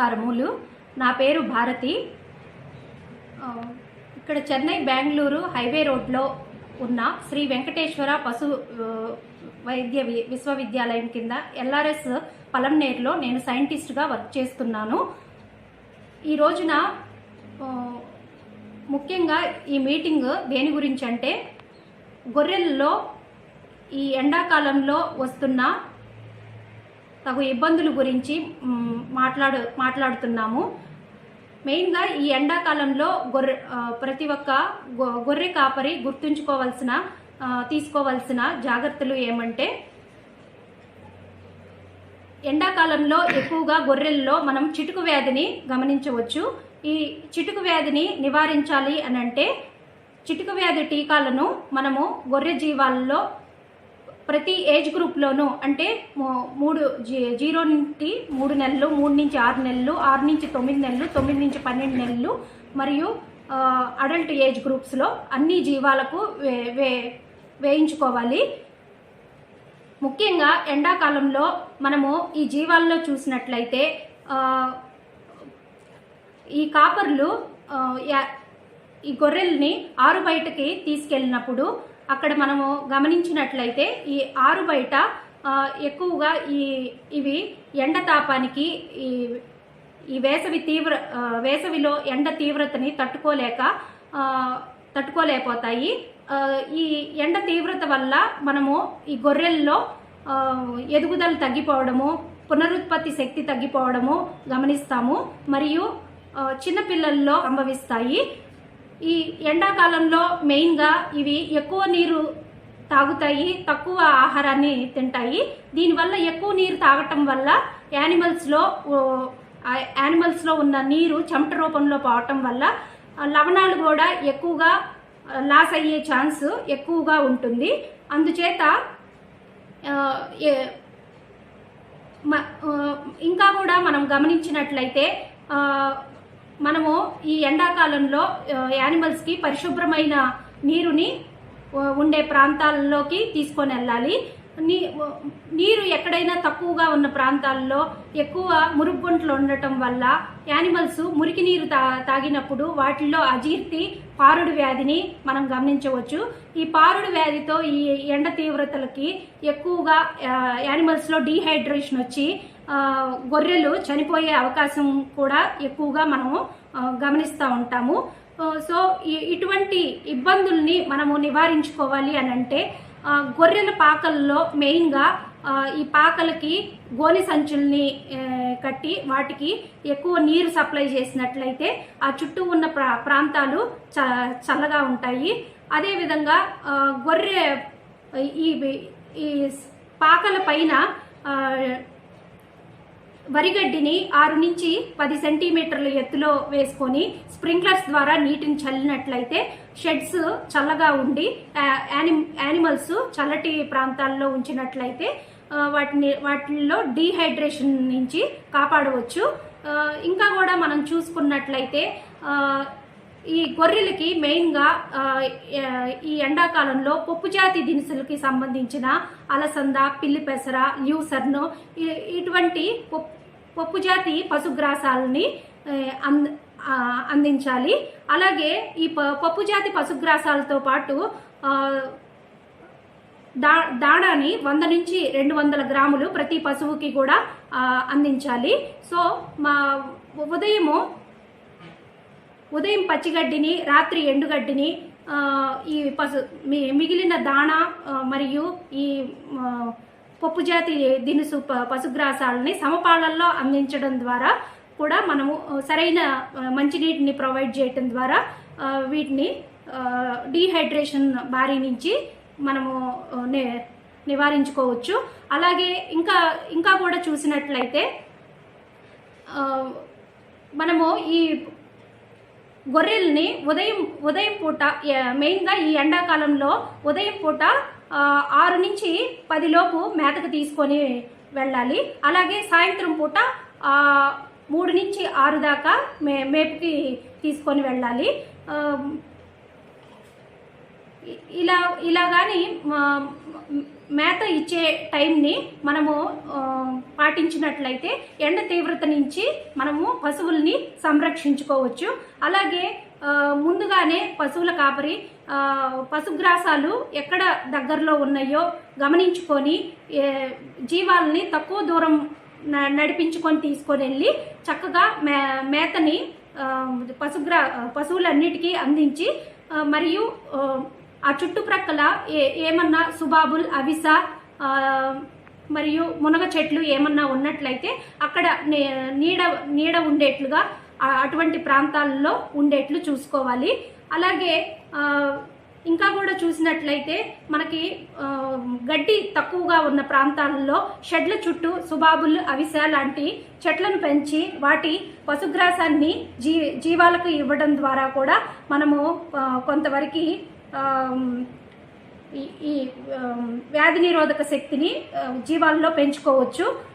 నమస్కారములు. నా పేరు భారతి. ఇక్కడ చెన్నై బెంగళూరు హైవే రోడ్లో ఉన్న శ్రీ వెంకటేశ్వర పశు వైద్య విశ్వవిద్యాలయం కింద ఎల్ఆర్ఎస్ పలంనేరులో నేను సైంటిస్ట్గా వర్క్ చేస్తున్నాను. ఈ రోజున ముఖ్యంగా ఈ మీటింగ్ దేని గురించి అంటే గొర్రెల్లో ఈ ఎండాకాలంలో వస్తున్న తగు ఇబ్బందుల గురించి మాట్లాడు మాట్లాడుతున్నాము. మెయిన్గా ఈ ఎండాకాలంలో గొర్రె ప్రతి ఒక్క గొర్రె కాపరి గుర్తుంచుకోవాల్సిన తీసుకోవాల్సిన జాగ్రత్తలు ఏమంటే ఎండాకాలంలో ఎక్కువగా గొర్రెల్లో మనం చిటుకు వ్యాధిని గమనించవచ్చు. ఈ చిటుకు వ్యాధిని నివారించాలి అని అంటే చిటుకు వ్యాధి టీకాలను మనము గొర్రె జీవాలలో ప్రతి ఏజ్ గ్రూప్లోనూ అంటే మూడు జీ- జీరో నుండి మూడు నెలలు మూడు నుంచి ఆరు నెలలు ఆరు నుంచి తొమ్మిది నెలలు తొమ్మిది నుంచి పన్నెండు నెలలు మరియు అడల్ట్ ఏజ్ గ్రూప్స్లో అన్ని జీవాలకు వే వే వేయించుకోవాలి. ముఖ్యంగా ఎండాకాలంలో మనము ఈ జీవాల్లో చూసినట్లయితే ఈ కాపర్లు యా- ఈ గొర్రెల్ని ఆరు బయటకి తీసుకెళ్ళినప్పుడు అక్కడ మనము గమనించినట్లయితే ఈ ఆరు బయట ఎక్కువగా ఈ ఇవి ఎండ తాపానికి ఈ ఈ వేసవి తీవ్ర వేసవిలో ఎండ తీవ్రతని తట్టుకోలేక తట్టుకోలేకపోతాయి. ఈ ఎండ తీవ్రత వల్ల మనము ఈ గొర్రెల్లో ఎదుగుదల తగ్గిపోవడము పునరుత్పత్తి శక్తి తగ్గిపోవడము గమనిస్తాము. మరియు చిన్నపిల్లల్లో సంభవిస్తాయి. ఈ ఎండాకాలంలో మెయిన్గా ఇవి ఎక్కువ నీరు తాగుతాయి తక్కువ ఆహారాన్ని తింటాయి. దీనివల్ల ఎక్కువ నీరు తాగటం వల్ల యానిమల్స్లో యానిమల్స్లో ఉన్న నీరు చెమట రూపంలో పోవటం వల్ల లవణాలు కూడా ఎక్కువగా లాస్ అయ్యే ఛాన్స్ ఎక్కువగా ఉంటుంది. అందుచేత ఇంకా కూడా మనం గమనించినట్లయితే మనము ఈ ఎండాకాలంలో యానిమల్స్కి పరిశుభ్రమైన నీరుని ఉండే ప్రాంతాల్లోకి తీసుకొని వెళ్ళాలి. నీ నీరు ఎక్కడైనా తక్కువగా ఉన్న ప్రాంతాల్లో ఎక్కువ మురుగుగుంటలు ఉండటం వల్ల యానిమల్స్ మురికి నీరు తా తాగినప్పుడు వాటిల్లో అజీర్తి పారుడు వ్యాధిని మనం గమనించవచ్చు. ఈ పారుడు వ్యాధితో ఈ ఎండ తీవ్రతలకి ఎక్కువగా యానిమల్స్లో డీహైడ్రేషన్ వచ్చి గొర్రెలు చనిపోయే అవకాశం కూడా ఎక్కువగా మనము గమనిస్తూ ఉంటాము. సో ఇటువంటి ఇబ్బందుల్ని మనము నివారించుకోవాలి అని అంటే గొర్రెల పాకల్లో మెయిన్గా ఈ పాకలకి గోని సంచుల్ని కట్టి వాటికి ఎక్కువ నీరు సప్లై చేసినట్లయితే ఆ చుట్టూ ఉన్న ప్రా ప్రాంతాలు చ చల్లగా ఉంటాయి. అదేవిధంగా గొర్రె ఈ ఈ పాకల పైన వరిగడ్డిని ఆరు నుంచి పది సెంటీమీటర్ల ఎత్తులో వేసుకొని స్ప్రింక్లర్స్ ద్వారా నీటిని చల్లినట్లయితే షెడ్స్ చల్లగా ఉండి యాని యానిమల్స్ చల్లటి ప్రాంతాల్లో ఉంచినట్లయితే వాటిని వాటిల్లో డీహైడ్రేషన్ నుంచి కాపాడవచ్చు. ఇంకా కూడా మనం చూసుకున్నట్లయితే ఈ గొర్రెలకి మెయిన్గా ఈ ఎండాకాలంలో పప్పు జాతి దినుసులకి సంబంధించిన అలసంద పిల్లి పెసర ల్యూసర్ను ఇటువంటి పప్పు పప్పు జాతి పశుగ్రాసాలని అంద అందించాలి. అలాగే ఈ పప్పు జాతి పశుగ్రాసాలతో పాటు దా దాణాని వంద నుంచి రెండు వందల గ్రాములు ప్రతి పశువుకి కూడా అందించాలి. సో మా ఉదయము ఉదయం పచ్చిగడ్డిని రాత్రి ఎండుగడ్డిని ఈ పశు మిగిలిన దాణా మరియు ఈ పప్పు జాతి దినుసు ప- పశుగ్రాసాలని సమపాలల్లో అందించడం ద్వారా కూడా మనము సరైన మంచినీటిని ప్రొవైడ్ చేయటం ద్వారా వీటిని డీహైడ్రేషన్ బారి నుంచి మనము నివారించుకోవచ్చు. అలాగే ఇంకా ఇంకా కూడా చూసినట్లయితే మనము ఈ గొర్రెల్ని ఉదయం ఉదయం పూట మెయిన్గా ఈ ఎండాకాలంలో ఉదయం పూట ఆరు నుంచి పదిలోపు మేతకు తీసుకొని వెళ్ళాలి. అలాగే సాయంత్రం పూట మూడు నుంచి ఆరు దాకా మే మేపుకి తీసుకొని వెళ్ళాలి. ఇలా ఇలా కానీ మేత ఇచ్చే టైంని మనము పాటించినట్లయితే ఎండ తీవ్రత నుంచి మనము పశువుల్ని సంరక్షించుకోవచ్చు. అలాగే ముందుగానే పశువుల కాపరి పశుగ్రాసాలు ఎక్కడ దగ్గరలో ఉన్నాయో గమనించుకొని జీవాలని తక్కువ దూరం న- నడిపించుకొని తీసుకొని వెళ్ళి చక్కగా మే మేతని పశుగ్రా పశువులన్నిటికీ అందించి మరియు ఆ, చుట్టుప్రక్కల ఏ ఏమన్నా సుబాబుల్ అవిస మరియు మునగ చెట్లు ఏమన్నా ఉన్నట్లయితే అక్కడ నే- నీడ నీడ ఉండేట్లుగా అటువంటి ప్రాంతాల్లో ఉండేట్లు చూసుకోవాలి. అలాగే ఇంకా కూడా చూసినట్లయితే మనకి గడ్డి తక్కువగా ఉన్న ప్రాంతాలలో షెడ్ల చుట్టూ సుబాబుల్ అవిస లాంటి చెట్లను పెంచి వాటి పశుగ్రాసాన్ని జీ జీవాలకు ఇవ్వడం ద్వారా కూడా మనము కొంతవరకు ఈ వ్యాధి నిరోధక శక్తిని జీవాల్లో పెంచుకోవచ్చు.